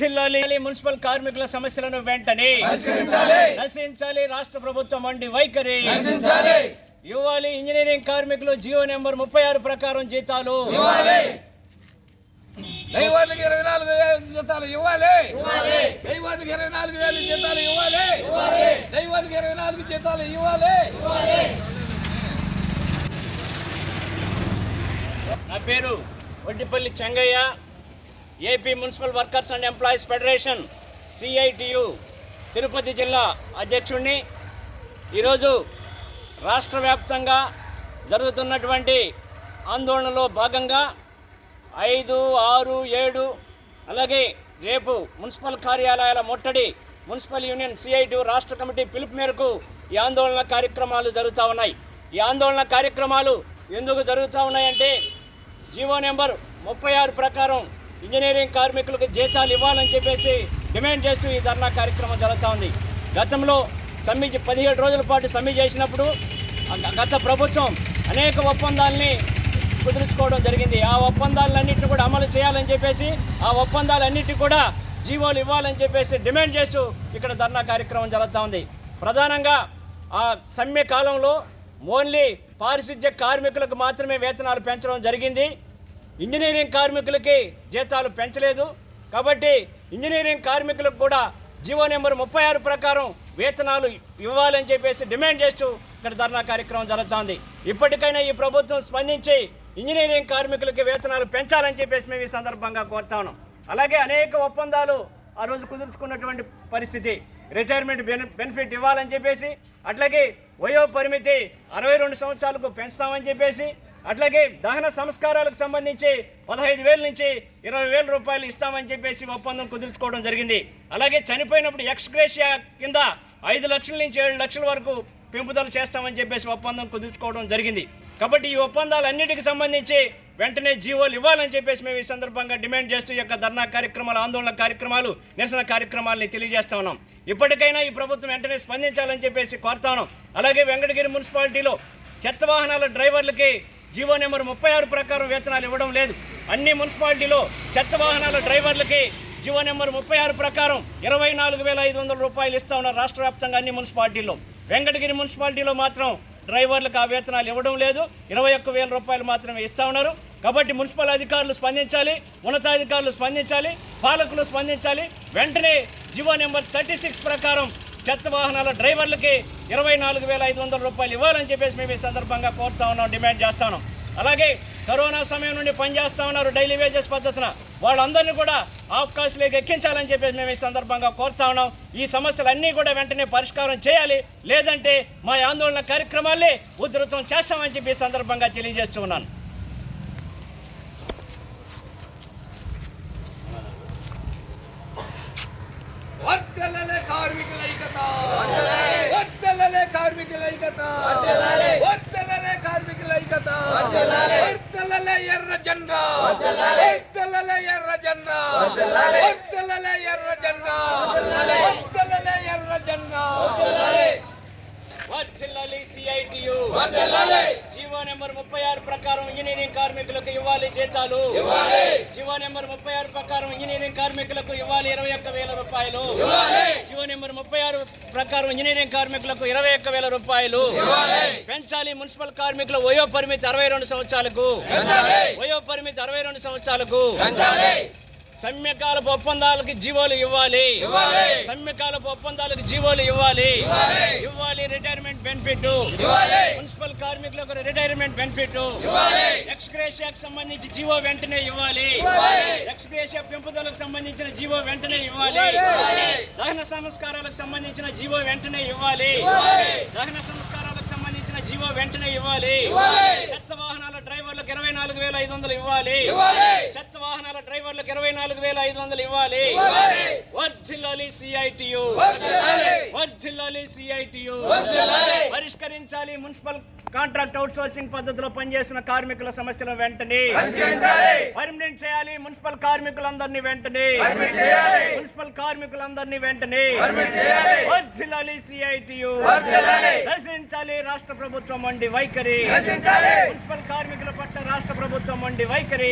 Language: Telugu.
జిల్లాలి మున్సిపల్ కార్మికుల సమస్యలను వెంటనే నశించాలి రాష్ట్ర ప్రభుత్వం వండి వైఖరి. ఇవ్వాలి. ఇంజనీరింగ్ కార్మికులు జియో నెంబర్ ముప్పై ఆరు ప్రకారం జీతాలు. దైవానికి ఇరవై నాలుగు వేల జీతాలు ఇవ్వాలి. దైవానికి ఇరవై నాలుగు వేల జీతాలు ఇవ్వాలి. దైవానికి ఇరవై నాలుగు జీతాలు ఇవ్వాలి. పేరు Vaddipalli Chengaiah AP municipal workers and employees federation CITU Tirupati జిల్లా అధ్యక్షుడిని ఈరోజు రాష్ట్ర వ్యాప్తంగా జరుగుతున్నటువంటి ఆందోళనలో భాగంగా ఐదు ఆరు ఏడు అలాగే రేపు మున్సిపల్ కార్యాలయాల ముట్టడి మున్సిపల్ యూనియన్ సిఐటి రాష్ట్ర కమిటీ పిలుపు మేరకు ఈ ఆందోళన కార్యక్రమాలు జరుగుతూ ఉన్నాయి. ఈ ఆందోళన కార్యక్రమాలు ఎందుకు జరుగుతూ ఉన్నాయంటే జీవో నెంబర్ ముప్పై ఆరు ప్రకారం ఇంజనీరింగ్ కార్మికులకు జీతాలు ఇవ్వాలని చెప్పేసి డిమాండ్ చేస్తూ ఈ ధర్నా కార్యక్రమం జరుగుతూ ఉంది. గతంలో సమ్మె పదిహేడు రోజుల పాటు సమ్మె చేసినప్పుడు గత ప్రభుత్వం అనేక ఒప్పందాలని కుదుర్చుకోవడం జరిగింది. ఆ ఒప్పందాలన్నింటినీ కూడా అమలు చేయాలని చెప్పేసి ఆ ఒప్పందాలన్నింటినీ కూడా జీవోలు ఇవ్వాలని చెప్పేసి డిమాండ్ చేస్తూ ఇక్కడ ధర్నా కార్యక్రమం జరుగుతూ ఉంది. ప్రధానంగా ఆ సమ్మె కాలంలో ఓన్లీ పారిశుద్ధ్య కార్మికులకు మాత్రమే వేతనాలు పెంచడం జరిగింది. ఇంజనీరింగ్ కార్మికులకి జీతాలు పెంచలేదు. కాబట్టి ఇంజనీరింగ్ కార్మికులకు కూడా జీవో నెంబర్ ముప్పై ఆరు ప్రకారం వేతనాలు ఇవ్వాలని చెప్పేసి డిమాండ్ చేస్తూ ఇక్కడ ధర్నా కార్యక్రమం జరుగుతోంది. ఇప్పటికైనా ఈ ప్రభుత్వం స్పందించి ఇంజనీరింగ్ కార్మికులకి వేతనాలు పెంచాలని చెప్పేసి మేము ఈ సందర్భంగా కోరుతా ఉన్నాం. అలాగే అనేక ఒప్పందాలు ఆ రోజు కుదుర్చుకున్నటువంటి పరిస్థితి. రిటైర్మెంట్ బెన్ బెనిఫిట్ ఇవ్వాలని చెప్పేసి అట్లాగే వయో పరిమితి అరవై రెండు సంవత్సరాలకు పెంచుతామని చెప్పేసి అట్లాగే దహన సంస్కారాలకు సంబంధించి పదహైదు వేల నుంచి ఇరవై వేల రూపాయలు ఇస్తామని చెప్పేసి ఒప్పందం కుదుర్చుకోవడం జరిగింది. అలాగే చనిపోయినప్పుడు ఎక్స్గ్రేషియా కింద ఐదు లక్షల నుంచి ఏడు లక్షల వరకు పెంపుదల చేస్తామని చెప్పేసి ఒప్పందం కుదుర్చుకోవడం జరిగింది. కాబట్టి ఈ ఒప్పందాలన్నిటికి సంబంధించి వెంటనే జీవోలు ఇవ్వాలని చెప్పేసి మేము ఈ సందర్భంగా డిమాండ్ చేస్తూ యొక్క ధర్నా కార్యక్రమాలు ఆందోళన కార్యక్రమాలు నిరసన కార్యక్రమాలని తెలియజేస్తా ఉన్నాం. ఇప్పటికైనా ఈ ప్రభుత్వం వెంటనే స్పందించాలని చెప్పేసి కోరుతాను అలాగే వెంకటగిరి మున్సిపాలిటీలో చెత్త వాహనాల డ్రైవర్లకి జీవో నెంబర్ ముప్పై ఆరు ప్రకారం వేతనాలు ఇవ్వడం లేదు. అన్ని మున్సిపాలిటీలో చెత్త వాహనాల డ్రైవర్లకి జీవో నెంబర్ ముప్పై ఆరు ప్రకారం ఇరవై నాలుగు వేల ఐదు వందల రూపాయలు ఇస్తా ఉన్నారు రాష్ట్ర వ్యాప్తంగా అన్ని మున్సిపాలిటీల్లో. వెంకటగిరి మున్సిపాలిటీలో మాత్రం డ్రైవర్లకు ఆ వేతనాలు ఇవ్వడం లేదు. ఇరవై ఒక్క వేల రూపాయలు మాత్రమే ఇస్తా ఉన్నారు. కాబట్టి మున్సిపల్ అధికారులు స్పందించాలి ఉన్నతాధికారులు స్పందించాలి పాలకులు స్పందించాలి. వెంటనే జీవో నెంబర్ థర్టీ సిక్స్ ప్రకారం చెత్త వాహనాల డ్రైవర్లకి ఇరవై నాలుగు వేల ఐదు వందల రూపాయలు ఇవ్వాలని చెప్పేసి మేము ఈ సందర్భంగా కోరుతా ఉన్నాం డిమాండ్ చేస్తాను అలాగే కరోనా సమయం నుండి పనిచేస్తా ఉన్నారు డైలీ వేజెస్ పద్ధతిన. వాళ్ళందరినీ కూడా అవకాశాలకు ఎక్కించాలని చెప్పేసి మేము ఈ సందర్భంగా కోరుతా ఉన్నాం. ఈ సమస్యలన్నీ కూడా వెంటనే పరిష్కారం చేయాలి. లేదంటే మా ఆందోళన కార్యక్రమాల్ని ఉధృతం చేస్తామని చెప్పి ఈ సందర్భంగా తెలియజేస్తున్నాను వర్తలలే కార్మికుల కార్మికుల కార్మికుల ఎర్ర జెండా. ఎర్ర జెండా ఎర్ర జెండా వర్ధిల్లాలి సిఐటియు జీవో నెంబర్ ముప్పై ఆరు ప్రకారం ఇంజనీరింగ్ కార్మికులకు ఇవ్వాలి జీతాలు. ఇవ్వాలి. జీవో నెంబర్ ముప్పై ఆరు ప్రకారం ఇంజనీరింగ్ కార్మికులకు ఇవ్వాలి ఇరవై ఒక్క వేల రూపాయలు. ఇవ్వాలి. జీవో నెంబర్ ముప్పై ఆరు ప్రకారం ఇంజనీరింగ్ కార్మికులకు ఇరవై ఒక్క వేల రూపాయలు. ఇవ్వాలి. పెంచాలి మున్సిపల్ కార్మికుల వయో పరిమితి అరవై రెండు సంవత్సరాలకు. పెంచాలి. వయో పరిమితి అరవై రెండు సంవత్సరాలకు. పెంచాలి. సమ్మెకాలపు ఒప్పందాలకు జీవోలు ఇవ్వాలి. ఇవ్వాలి. సమ్మెకాలపు ఒప్పందాలకు జీవోలు ఇవ్వాలి. ఇవ్వాలి. Retirement benefit. మున్సిపల్ కార్మికులకు రిటైర్మెంట్ బెనిఫిట్. ఎక్స్గ్రేషియాకి సంబంధించి జీవో వెంటనే ఇవ్వాలి. ఎక్స్గ్రేషియా పెంపుదలకు సంబంధించిన జీవో వెంటనే ఇవ్వాలి. దహన సంస్కారాలకు సంబంధించిన జీవో వెంటనే ఇవ్వాలి. దహన సంస్కారాలకు సంబంధించిన జీవో వెంటనే ఇవ్వాలి. డ్రైవర్లకు ఇరవై నాలుగు వేల ఐదు వందలు ఇవ్వాలి. చెత్త వాహనాల డ్రైవర్లకు ఇరవై నాలుగు వేల ఐదు వందలు ఇవ్వాలి. వర్ధిల్లాలి సిఐటియు వర్ధిల్లాలి. సిఐటియు పరిష్కరించాలి మున్సిపల్ కాంట్రాక్ట్ అవుట్ సోర్సింగ్ పద్ధతిలో పనిచేసిన కార్మికుల సమస్యల వెంటనే. పర్మనెంట్ చేయాలి మున్సిపల్ కార్మికులందరినీ వెంటనే. మున్సిపల్ కార్మికులందరినీ వెంటనే. సిఐటియు రచించాలి రాష్ట్ర ప్రభుత్వం వండి వైఖరి. మున్సిపల్ కార్మికుల పట్ల రాష్ట్ర ప్రభుత్వం వండి వైఖరి.